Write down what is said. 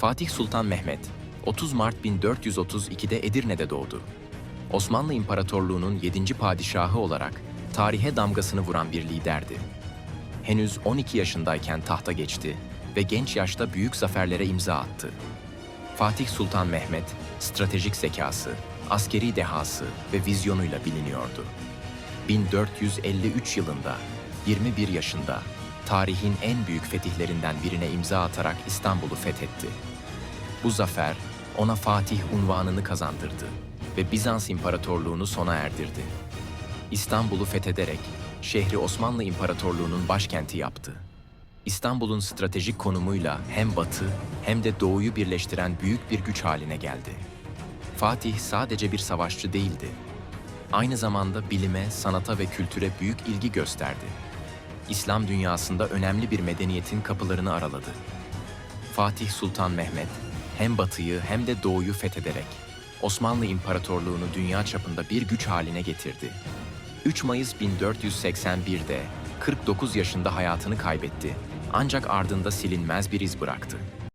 Fatih Sultan Mehmet, 30 Mart 1432'de Edirne'de doğdu. Osmanlı İmparatorluğu'nun 7. padişahı olarak tarihe damgasını vuran bir liderdi. Henüz 12 yaşındayken tahta geçti ve genç yaşta büyük zaferlere imza attı. Fatih Sultan Mehmet, stratejik zekası, askeri dehası ve vizyonuyla biliniyordu. 1453 yılında 21 yaşında tarihin en büyük fetihlerinden birine imza atarak İstanbul'u fethetti. Bu zafer ona Fatih unvanını kazandırdı ve Bizans İmparatorluğunu sona erdirdi. İstanbul'u fethederek şehri Osmanlı İmparatorluğu'nun başkenti yaptı. İstanbul'un stratejik konumuyla hem batı hem de doğuyu birleştiren büyük bir güç haline geldi. Fatih sadece bir savaşçı değildi. Aynı zamanda bilime, sanata ve kültüre büyük ilgi gösterdi. İslam dünyasında önemli bir medeniyetin kapılarını araladı. Fatih Sultan Mehmet hem batıyı hem de doğuyu fethederek Osmanlı İmparatorluğunu dünya çapında bir güç haline getirdi. 3 Mayıs 1481'de 49 yaşında hayatını kaybetti ancak ardında silinmez bir iz bıraktı.